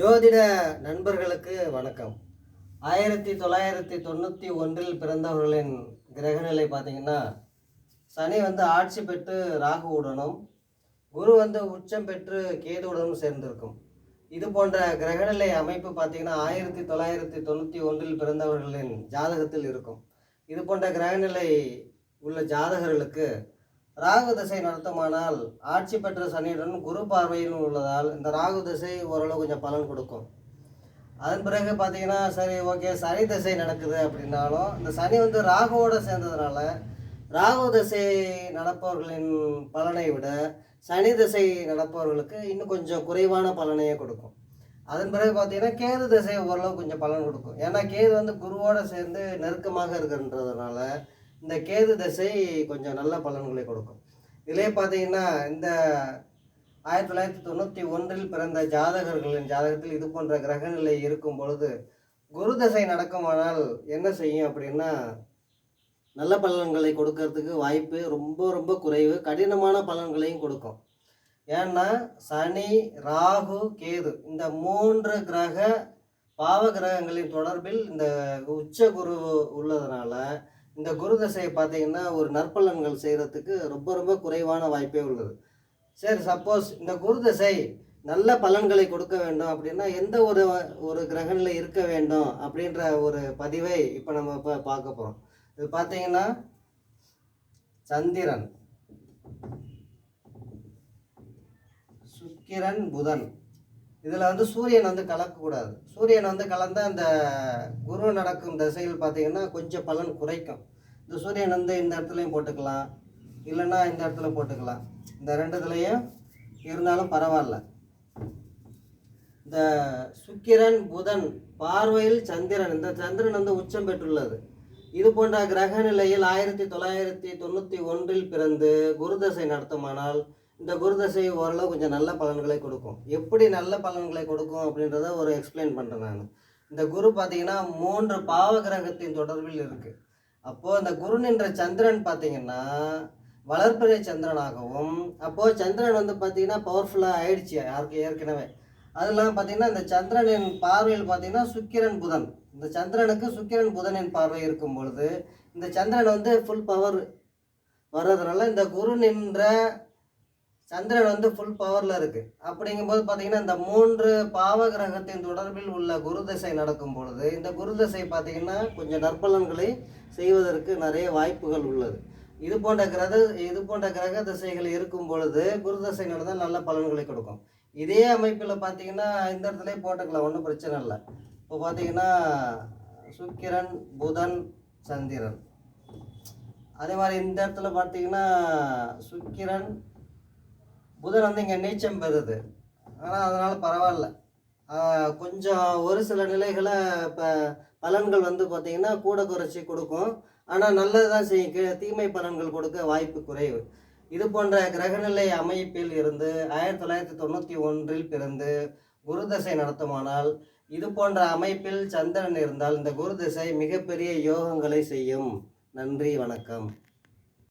ஜோதிட நண்பர்களுக்கு வணக்கம். ஆயிரத்தி தொள்ளாயிரத்தி தொண்ணூற்றி ஒன்றில் பிறந்தவர்களின் கிரகநிலை பார்த்தீங்கன்னா சனி வந்து ஆட்சி பெற்று ராகுவுடனும் குரு வந்து உச்சம் பெற்று கேதுவுடனும் சேர்ந்திருக்கும். இது போன்ற கிரகநிலை அமைப்பு பார்த்தீங்கன்னா ஆயிரத்தி தொள்ளாயிரத்தி தொண்ணூற்றி ஒன்றில் பிறந்தவர்களின் ஜாதகத்தில் இருக்கும். இது போன்ற கிரகநிலை உள்ள ஜாதகர்களுக்கு ராகு திசை நடத்துமானால் ஆட்சி பெற்ற சனியுடன் குரு பார்வையில் உள்ளதால் இந்த ராகு திசை ஓரளவு கொஞ்சம் பலன் கொடுக்கும். அதன் பிறகு பார்த்தீங்கன்னா சரி ஓகே சனி திசை நடக்குது அப்படின்னாலும் இந்த சனி வந்து ராகுவோடு சேர்ந்ததுனால ராகு திசை நடப்பவர்களின் பலனை விட சனி திசை நடப்பவர்களுக்கு இன்னும் கொஞ்சம் குறைவான பலனையே கொடுக்கும். அதன் பிறகு பார்த்தீங்கன்னா கேது திசை ஓரளவு கொஞ்சம் பலன் கொடுக்கும். ஏன்னா கேது வந்து குருவோடு சேர்ந்து நெருக்கமாக இருக்கின்றதுனால இந்த கேது தசை கொஞ்சம் நல்ல பலன்களை கொடுக்கும். இதிலே பார்த்தீங்கன்னா இந்த ஆயிரத்தி தொள்ளாயிரத்தி தொண்ணூற்றி ஒன்றில் பிறந்த ஜாதகர்களின் ஜாதகத்தில் இது போன்ற கிரகநிலை இருக்கும் பொழுது குரு தசை நடக்குமானால் என்ன செய்யும் அப்படின்னா நல்ல பலன்களை கொடுக்கறதுக்கு வாய்ப்பு ரொம்ப ரொம்ப குறைவு. கடினமான பலன்களையும் கொடுக்கும். ஏன்னா சனி ராகு கேது இந்த மூன்று கிரக பாவ கிரகங்களின் தொடர்பில் இந்த உச்ச குரு உள்ளதுனால இந்த குரு தசையை பார்த்தீங்கன்னா ஒரு நற்பலன்கள் செய்கிறதுக்கு ரொம்ப ரொம்ப குறைவான வாய்ப்பே உள்ளது. சரி சப்போஸ் இந்த குரு தசை நல்ல பலன்களை கொடுக்க வேண்டும் அப்படின்னா எந்த ஒரு ஒரு கிரகணில் இருக்க வேண்டும் அப்படின்ற ஒரு பதிவை இப்போ நம்ம இப்போ பார்க்க போகிறோம் இது பார்த்தீங்கன்னா சந்திரன் சுக்கிரன் புதன். இதில் வந்து சூரியன் வந்து கலக்கக்கூடாது. சூரியன் வந்து கலந்தால் அந்த குரு நடக்கும் திசையில் பார்த்தீங்கன்னா கொஞ்சம் பலன் குறைக்கும். இந்த சூரியன் வந்து இந்த இடத்துலையும் போட்டுக்கலாம். இல்லைன்னா இந்த இடத்துல போட்டுக்கலாம். இந்த ரெண்டு இதுலையும் இருந்தாலும் பரவாயில்ல. இந்த சுக்கிரன் புதன் பார்வையில் சந்திரன். இந்த சந்திரன் வந்து உச்சம் பெற்றுள்ளது. இது போன்ற கிரக நிலையில் ஆயிரத்தி தொள்ளாயிரத்தி தொண்ணூற்றி ஒன்றில் பிறந்து குருதசை நடத்துமானால் இந்த குருதசை ஓரளவு கொஞ்சம் நல்ல பலன்களை கொடுக்கும். எப்படி நல்ல பலன்களை கொடுக்கும் அப்படின்றத ஒரு எக்ஸ்பிளைன் பண்ணுறேன் நான். இந்த குரு பார்த்தீங்கன்னா மூன்று பாவ கிரகத்தின் தொடர்பில் இருக்குது அப்போது இந்த குரு நின்ற சந்திரன் பார்த்தீங்கன்னா வளர்ப்பிறை சந்திரனாகவும் அப்போது சந்திரன் வந்து பார்த்தீங்கன்னா பவர்ஃபுல்லாக ஆயிடுச்சு யாருக்கு ஏற்கனவே. அதெல்லாம் பார்த்தீங்கன்னா இந்த சந்திரனின் பார்வையில் பார்த்தீங்கன்னா சுக்கிரன் புதன். இந்த சந்திரனுக்கு சுக்கிரன் புதனின் பார்வை இருக்கும் பொழுது இந்த சந்திரன் வந்து ஃபுல் பவர் வர்றதுனால இந்த குரு நின்ற சந்திரன் வந்து ஃபுல் பவரில் இருக்குது அப்படிங்கும்போது பார்த்தீங்கன்னா இந்த மூன்று பாவ கிரகத்தின் தொடர்பில் உள்ள குரு தசை நடக்கும் பொழுது இந்த குரு தசை பார்த்திங்கன்னா கொஞ்சம் நற்பலன்களை செய்வதற்கு நிறைய வாய்ப்புகள் உள்ளது. இது போன்ற கிரக இது போன்ற கிரக திசைகள் இருக்கும் பொழுது குரு தசை நடந்தால் நல்ல பலன்களை கொடுக்கும். இதே அமைப்பில் பார்த்தீங்கன்னா இந்த இடத்துல போட்டுக்கலாம் ஒன்றும் பிரச்சனை இல்லை. இப்போ பார்த்தீங்கன்னா சுக்கிரன் புதன் சந்திரன். அதே மாதிரி இந்த இடத்துல பார்த்தீங்கன்னா சுக்கிரன் புதன் வந்து இங்கே நீச்சம் பெறுது. ஆனால் அதனால் பரவாயில்ல. கொஞ்சம் ஒரு சில நிலைகளை இப்போ பலன்கள் வந்து பார்த்திங்கன்னா கூட குறைச்சி கொடுக்கும். ஆனால் நல்லது தான் செய்யும். கீழே தீமை பலன்கள் கொடுக்க வாய்ப்பு குறைவு. இது போன்ற கிரகநிலை அமைப்பில் இருந்து ஆயிரத்தி தொள்ளாயிரத்தி தொண்ணூற்றி ஒன்றில் பிறந்து குரு தசை நடத்துமானால் இது போன்ற அமைப்பில் சந்திரன் இருந்தால் இந்த குரு தசை மிகப்பெரிய யோகங்களை செய்யும். நன்றி வணக்கம்.